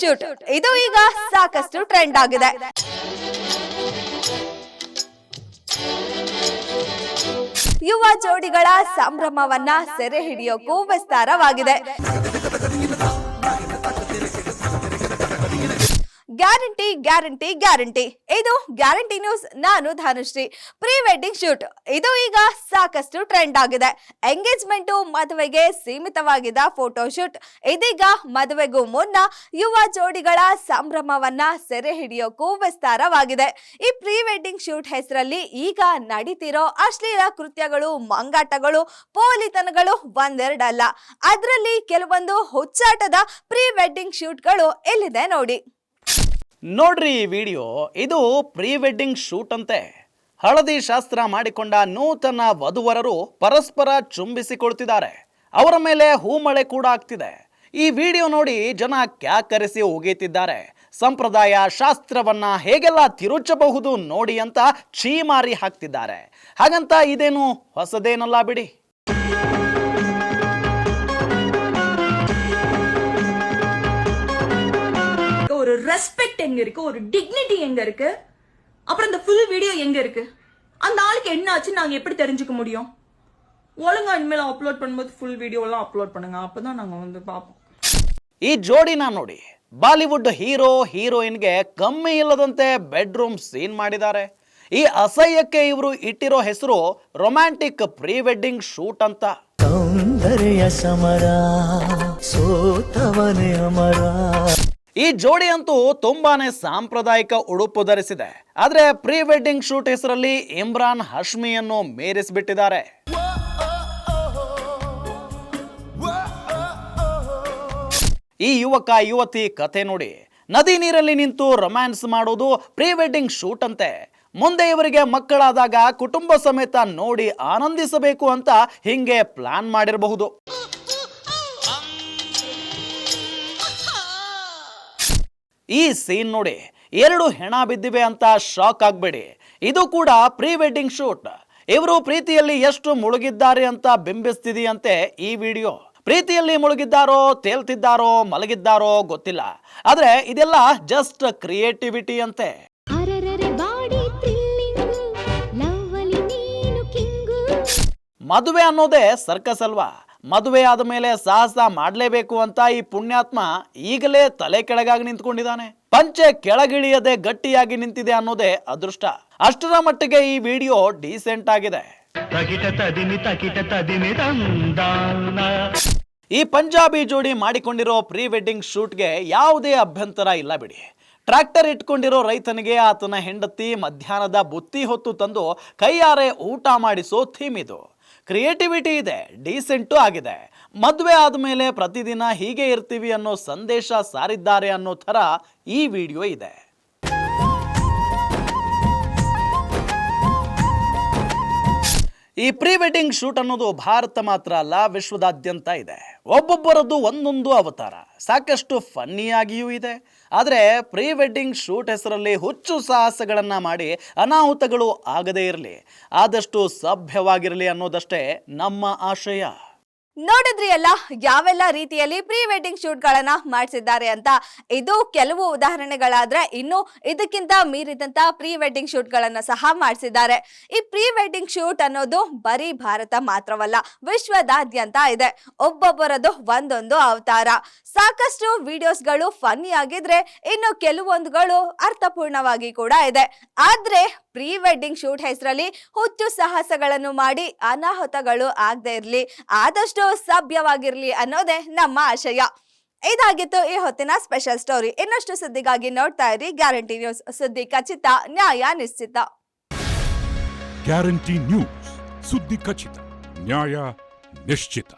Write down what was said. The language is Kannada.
ಶೂಟ್ ಇದು ಈಗ ಸಾಕಷ್ಟು ಟ್ರೆಂಡ್ ಆಗಿದೆ. ಯುವ ಜೋಡಿಗಳ ಸಂಭ್ರಮವನ್ನ ಸೆರೆ ಹಿಡಿಯೋಕ್ಕೂ ವಿಸ್ತಾರವಾಗಿದೆ. Guarantee guarantee guarantee. ಇದು ಗ್ಯಾರಂಟಿ ನ್ಯೂಸ್, ನಾನು ಧನುಶ್ರೀ. Pre wedding shoot. ಇದು ಈಗ ಸಾಕಷ್ಟು ಟ್ರೆಂಡ್ ಆಗಿದೆ. ಎಂಗೇಜ್ಮೆಂಟ್ ಮದುವೆಗೆ ಸೀಮಿತವಾಗಿದ್ದ ಫೋಟೋ ಶೂಟ್. ಇದೀಗ ಮದುವೆಗೂ ಮುನ್ನ ಯುವ ಜೋಡಿಗಳ ಸಂಭ್ರಮವನ್ನ ಸೆರೆ ಹಿಡಿಯೋಕ್ಕೂ ವಿಸ್ತಾರವಾಗಿದೆ. ಈ ಪ್ರೀ ವೆಡ್ಡಿಂಗ್ ಶೂಟ್ ಹೆಸರಲ್ಲಿ ಈಗ ನಡೀತಿರೋ ಅಶ್ಲೀಲ ಕೃತ್ಯಗಳು, ಮಂಗಾಟಗಳು, ಪೋಲಿತನಗಳು ಒಂದೆರಡಲ್ಲ. ಅದರಲ್ಲಿ ಕೆಲವೊಂದು ಹುಚ್ಚಾಟದ ಪ್ರೀ ವೆಡ್ಡಿಂಗ್ ಶೂಟ್ಗಳು ಎಲ್ಲಿದೆ ನೋಡಿ. ನೋಡ್ರಿ ಈ ವಿಡಿಯೋ. ಇದು ಪ್ರೀ ವೆಡ್ಡಿಂಗ್ ಶೂಟ್ ಅಂತೆ. ಹಳದಿ ಶಾಸ್ತ್ರ ಮಾಡಿಕೊಂಡ ನೂತನ ವಧುವರರು ಪರಸ್ಪರ ಚುಂಬಿಸಿಕೊಳ್ತಿದ್ದಾರೆ. ಅವರ ಮೇಲೆ ಹೂಮಳೆ ಕೂಡ ಆಗ್ತಿದೆ. ಈ ವಿಡಿಯೋ ನೋಡಿ ಜನ ಕ್ಯಾಕರಿಸಿ ಒಗೀತಿದ್ದಾರೆ ಸಂಪ್ರದಾಯ ಶಾಸ್ತ್ರವನ್ನ ಹೇಗೆಲ್ಲ ತಿರುಚಬಹುದು ನೋಡಿ ಅಂತ ಛೀಮಾರಿ ಹಾಕ್ತಿದ್ದಾರೆ. ಹಾಗಂತ ಇದೇನು ಹೊಸದೇನಲ್ಲ ಬಿಡಿ. எங்க இருக்கு ஒரு டிக்னிட்டி எங்க இருக்கு அப்புறம் இந்த ஃபுல் வீடியோ எங்க இருக்கு அந்த ஆளுக்கு என்ன ஆச்சுன்னு நாங்க எப்படி தெரிஞ்சுக்க முடியும் ஒழுங்கா இனிமேல் அப்லோட் பண்ணும்போது ஃபுல் வீடியோ எல்லாம் அப்லோட் பண்ணுங்க அப்பதான் நாங்க வந்து பார்ப்போம் ಈ ಜೋಡಿನ ನೋಡಿ ಬಾಲಿವುಡ್ ಹೀರೋ ಹೀರೋಯಿನ್ಗೆ ಕಮ್ಮಿ ಇಲ್ಲದಂತೆ ಬೆಡ್ರೂಮ್ ಸೀನ್ ಮಾಡಿದ್ದಾರೆ ಈ ಅಸಹ್ಯಕ್ಕೆ ಇವರು ಇಟ್ಟಿರೋ ಹೆಸರು ರೊಮ್ಯಾಂಟಿಕ್ ಪ್ರೀ ವೆಡ್ಡಿಂಗ್ ಶೂಟ್ ಅಂತ ಸೌಂದರ್ಯ ಸಮರ ಸೋತವನೇ ಅಮರ ಈ ಜೋಡಿ ಅಂತೂ ತುಂಬಾನೇ ಸಾಂಪ್ರದಾಯಿಕ ಉಡುಪು ಧರಿಸಿದೆ. ಆದ್ರೆ ಪ್ರೀ ವೆಡ್ಡಿಂಗ್ ಶೂಟ್ ಹೆಸರಲ್ಲಿ ಇಮ್ರಾನ್ ಹಶ್ಮಿಯನ್ನು ಮೇರಿಸಿಬಿಟ್ಟಿದ್ದಾರೆ. ಈ ಯುವಕ, ಯುವತಿ ಕಥೆ ನೋಡಿ. ನದಿ ನೀರಲ್ಲಿ ನಿಂತು ರೊಮ್ಯಾನ್ಸ್ ಮಾಡೋದು ಪ್ರೀ ವೆಡ್ಡಿಂಗ್ ಶೂಟ್ ಅಂತೆ. ಮುಂದೆ ಇವರಿಗೆ ಮಕ್ಕಳಾದಾಗ ಕುಟುಂಬ ಸಮೇತ ನೋಡಿ ಆನಂದಿಸಬೇಕು ಅಂತ ಹಿಂಗೆ ಪ್ಲಾನ್ ಮಾಡಿರಬಹುದು. ಈ ಸೀನ್ ನೋಡಿ ಎರಡು ಹೆಣ ಬಿದ್ದಿವೆ ಅಂತ ಶಾಕ್ ಆಗಬೇಡಿ. ಇದು ಕೂಡ ಪ್ರೀ ವೆಡ್ಡಿಂಗ್ ಶೂಟ್. ಇವರು ಪ್ರೀತಿಯಲ್ಲಿ ಎಷ್ಟು ಮುಳುಗಿದ್ದಾರೆ ಅಂತ ಬಿಂಬಿಸ್ತಿದೆಯಂತೆ ಈ ವಿಡಿಯೋ. ಪ್ರೀತಿಯಲ್ಲಿ ಮುಳುಗಿದ್ದಾರೋ ತೇಲ್ತಿದ್ದಾರೋ ಮಲಗಿದ್ದಾರೋ ಗೊತ್ತಿಲ್ಲ. ಆದ್ರೆ ಇದೆಲ್ಲ ಜಸ್ಟ್ ಕ್ರಿಯೇಟಿವಿಟಿ ಅಂತೆ. ಮದುವೆ ಅನ್ನೋದೇ ಸರ್ಕಸ್ ಅಲ್ವಾ? ಮದುವೆ ಆದ ಮೇಲೆ ಸಾಹಸ ಮಾಡಲೇಬೇಕು ಅಂತ ಈ ಪುಣ್ಯಾತ್ಮ ಈಗಲೇ ತಲೆ ಕೆಳಗಾಗಿ ನಿಂತ್ಕೊಂಡಿದ್ದಾನೆ. ಪಂಚೆ ಕೆಳಗಿಳಿಯದೆ ಗಟ್ಟಿಯಾಗಿ ನಿಂತಿದೆ ಅನ್ನೋದೇ ಅದೃಷ್ಟ. ಅಷ್ಟರ ಮಟ್ಟಿಗೆ ಈ ವಿಡಿಯೋ ಡೀಸೆಂಟ್ ಆಗಿದೆ. ಈ ಪಂಜಾಬಿ ಜೋಡಿ ಮಾಡಿಕೊಂಡಿರೋ ಪ್ರೀ ವೆಡ್ಡಿಂಗ್ ಶೂಟ್ಗೆ ಯಾವುದೇ ಅಭ್ಯಂತರ ಇಲ್ಲ ಬಿಡಿ. ಟ್ರ್ಯಾಕ್ಟರ್ ಇಟ್ಕೊಂಡಿರೋ ರೈತನಿಗೆ ಆತನ ಹೆಂಡತಿ ಮಧ್ಯಾಹ್ನದ ಬುತ್ತಿ ಹೊತ್ತು ತಂದು ಕೈಯಾರೆ ಊಟ ಮಾಡಿಸೋ ಥೀಮ್ ಇದು. ಕ್ರಿಯೇಟಿವಿಟಿ ಇದೆ ಡೀಸೆಂಟು ಆಗಿದೆ. ಮದುವೆ ಆದಮೇಲೆ ಪ್ರತಿದಿನ ಹೀಗೆ ಇರ್ತೀವಿ ಅನ್ನೋ ಸಂದೇಶ ಸಾರಿದ್ದಾರೆ ಅನ್ನೋ ಥರ ಈ ವಿಡಿಯೋ ಇದೆ. ಈ ಪ್ರೀ ವೆಡ್ಡಿಂಗ್ ಶೂಟ್ ಅನ್ನೋದು ಭಾರತ ಮಾತ್ರ ಅಲ್ಲ, ವಿಶ್ವದಾದ್ಯಂತ ಇದೆ. ಒಬ್ಬೊಬ್ಬರದ್ದು ಒಂದೊಂದು ಅವತಾರ. ಸಾಕಷ್ಟು ಫನ್ನಿಯಾಗಿಯೂ ಇದೆ. ಆದರೆ ಪ್ರೀ ವೆಡ್ಡಿಂಗ್ ಶೂಟ್ ಹೆಸರಲ್ಲಿ ಹುಚ್ಚು ಸಾಹಸಗಳನ್ನು ಮಾಡಿ ಅನಾಹುತಗಳು ಆಗದೇ ಇರಲಿ. ಆದಷ್ಟು ಸಭ್ಯವಾಗಿರಲಿ ಅನ್ನೋದಷ್ಟೇ ನಮ್ಮ ಆಶಯ. ನೋಡಿದ್ರಿ ಅಲ್ಲ ಯಾವೆಲ್ಲ ರೀತಿಯಲ್ಲಿ ಪ್ರೀ ವೆಡ್ಡಿಂಗ್ ಶೂಟ್ ಗಳನ್ನ ಮಾಡಿಸಿದ್ದಾರೆ ಅಂತ. ಇದು ಕೆಲವು ಉದಾಹರಣೆಗಳಾದ್ರೆ, ಇನ್ನು ಇದಕ್ಕಿಂತ ಮೀರಿದಂತ ಪ್ರೀ ವೆಡ್ಡಿಂಗ್ ಶೂಟ್ ಗಳನ್ನ ಸಹ ಮಾಡಿಸಿದ್ದಾರೆ. ಈ ಪ್ರೀ ವೆಡ್ಡಿಂಗ್ ಶೂಟ್ ಅನ್ನೋದು ಬರೀ ಭಾರತ ಮಾತ್ರವಲ್ಲ, ವಿಶ್ವದಾದ್ಯಂತ ಇದೆ. ಒಬ್ಬೊಬ್ಬರದು ಒಂದೊಂದು ಅವತಾರ. ಸಾಕಷ್ಟು ವಿಡಿಯೋಸ್ಗಳು ಫನ್ನಿ ಆಗಿದ್ರೆ ಇನ್ನು ಕೆಲವೊಂದುಗಳು ಅರ್ಥಪೂರ್ಣವಾಗಿ ಕೂಡ ಇದೆ. ಆದ್ರೆ ಪ್ರೀ ವೆಡ್ಡಿಂಗ್ ಶೂಟ್ ಹೆಸರಲ್ಲಿ ಹುಚ್ಚು ಸಾಹಸಗಳನ್ನು ಮಾಡಿ ಅನಾಹುತಗಳು ಆಗದೆ ಇರಲಿ, ಆದಷ್ಟು ಸಭ್ಯವಾಗಿರಲಿ ಅನ್ನೋದೇ ನಮ್ಮ ಆಶಯ. ಇದಾಗಿತ್ತು ಈ ಹೊತ್ತಿನ ಸ್ಪೆಷಲ್ ಸ್ಟೋರಿ. ಇನ್ನಷ್ಟು ಸುದ್ದಿಗಾಗಿ ನೋಡ್ತಾ ಇರಿ ಗ್ಯಾರಂಟಿ ನ್ಯೂಸ್. ಸುದ್ದಿ ಖಚಿತ, ನ್ಯಾಯ ನಿಶ್ಚಿತ. ಗ್ಯಾರಂಟಿ ನ್ಯೂಸ್, ಸುದ್ದಿ ಖಚಿತ, ನ್ಯಾಯ ನಿಶ್ಚಿತ.